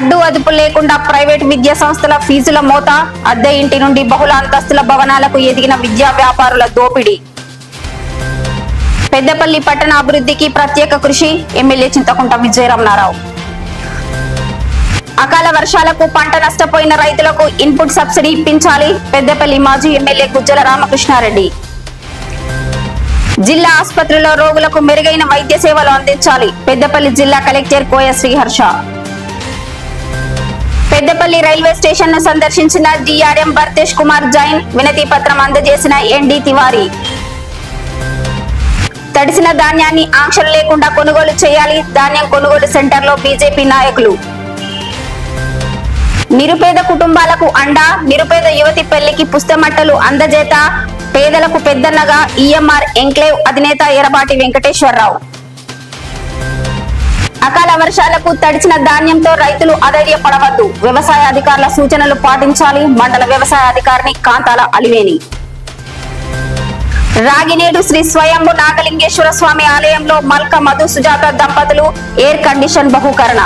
అడ్డు అదుపు లేకుండా ప్రైవేట్ విద్యా సంస్థల ఫీజుల మోత అద్దె ఇంటి నుండి బహుళ అంతస్తుల భవనాలకు ఎదిగిన విద్యా వ్యాపారుల దోపిడీ. పెద్దపల్లి పట్టణ అభివృద్ధికి ప్రత్యేక కృషి ఎమ్మెల్యే చింతకుంట విజయరమణారావు. అకాల వర్షాలకు పంట నష్టపోయిన రైతులకు ఇన్పుట్ సబ్సిడీ ఇప్పించాలి పెద్దపల్లి మాజీ ఎమ్మెల్యే గుజ్జల రామకృష్ణారెడ్డి. జిల్లా ఆసుపత్రిలో రోగులకు మెరుగైన వైద్య సేవలు అందించాలి పెద్దపల్లి జిల్లా కలెక్టర్ కోయ శ్రీహర్ష. పెద్దపల్లి రైల్వే స్టేషన్ను సందర్శించిన డిఆర్ఎం భర్తేష్ కుమార్ జైన్ వినతి పత్రం అందజేసిన ఎన్డి తివారీ. తడిసిన ధాన్యాన్ని ఆంక్షలు లేకుండా కొనుగోలు చేయాలి ధాన్యం కొనుగోలు సెంటర్లో బీజేపీ నాయకులు. నిరుపేద కుటుంబాలకు అండా నిరుపేద యువతి పెళ్ళికి పుస్తమట్టలు అందజేత పేదలకు పెద్దన్నగా ఈఎంఆర్ ఎంక్లేవ్ అధినేత ఎరబాటి వెంకటేశ్వరరావు. అకాల వర్షాలకు తడిచిన ధాన్యంతో రైతులు అధైర్యపడవద్దు. వ్యవసాయ అధికారుల సూచనలు పాటించాలి. మండల వ్యవసాయ అధికారిని కాంతాల అలివేని రాగినేడు శ్రీ స్వయంభు నాగలింగేశ్వర స్వామి ఆలయంలో మల్క మధు సుజాత దంపతులు ఎయిర్ కండిషన్ బహుకరణ.